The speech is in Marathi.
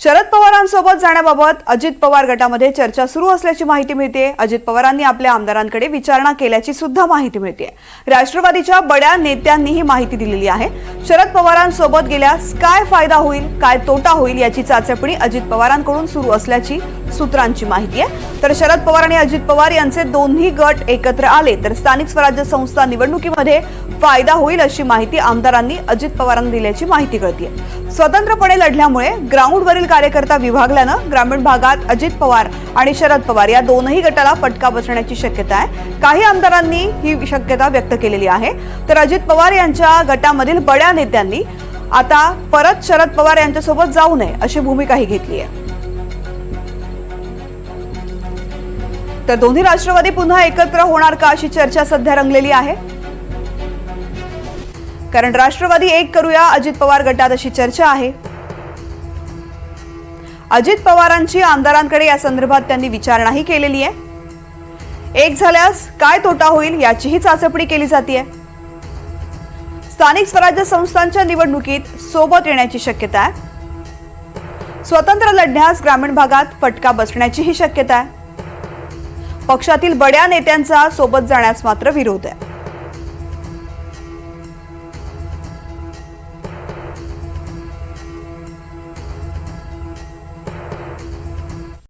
शरद पवारांसोबत जाण्याबाबत अजित पवार गटामध्ये चर्चा सुरू असल्याची माहिती मिळते अजित पवारांनी आपल्या आमदारांकडे विचारणा केल्याची सुद्धा माहिती मिळते राष्ट्रवादीच्या बड्या नेत्यांनी ही माहिती दिलेली आहे. शरद पवारांसोबत गेल्यास काय फायदा होईल काय तोटा होईल याची चाचपणी अजित पवारांकडून सुरू असल्याची सूत्रांची माहिती आहे. तर शरद पवार आणि अजित पवार यांचे दोन्ही गट एकत्र आले तर स्थानिक स्वराज्य संस्था निवडणुकीमध्ये फायदा होईल अशी माहिती आमदारांनी अजित पवारांना दिल्याची माहिती कळते स्वतंत्रपणे लढल्यामुळे ग्राउंडवरील कार्यकर्ता विभागल्यानं ग्रामीण भागात अजित पवार आणि शरद पवार या दोनही गटाला फटका बसण्याची शक्यता आहे. काही आमदारांनी ही शक्यता व्यक्त केलेली आहे. तर अजित पवार यांच्या गटामधील बड्या नेत्यांनी आता परत शरद पवार यांच्यासोबत जाऊ नये अशी भूमिकाही घेतली आहे. तर दोन्ही राष्ट्रवादी पुन्हा एकत्र होणार का अशी चर्चा सध्या रंगलेली आहे? कारण राष्ट्रवादी एक करूया अजित पवार गटात अशी चर्चा आहे. अजित पवारांची आमदारांकडे या संदर्भात त्यांनी विचारणाही केलेली आहे. एक झाल्यास काय तोटा होईल याचीही चाचपणी केली जाते स्थानिक स्वराज्य संस्थांच्या निवडणुकीत सोबत येण्याची शक्यता आहे. स्वतंत्र लढण्यास ग्रामीण भागात फटका बसण्याचीही शक्यता आहे. पक्षातील बड्या नेत्यांचा सोबत जाण्यास मात्र विरोध आहे.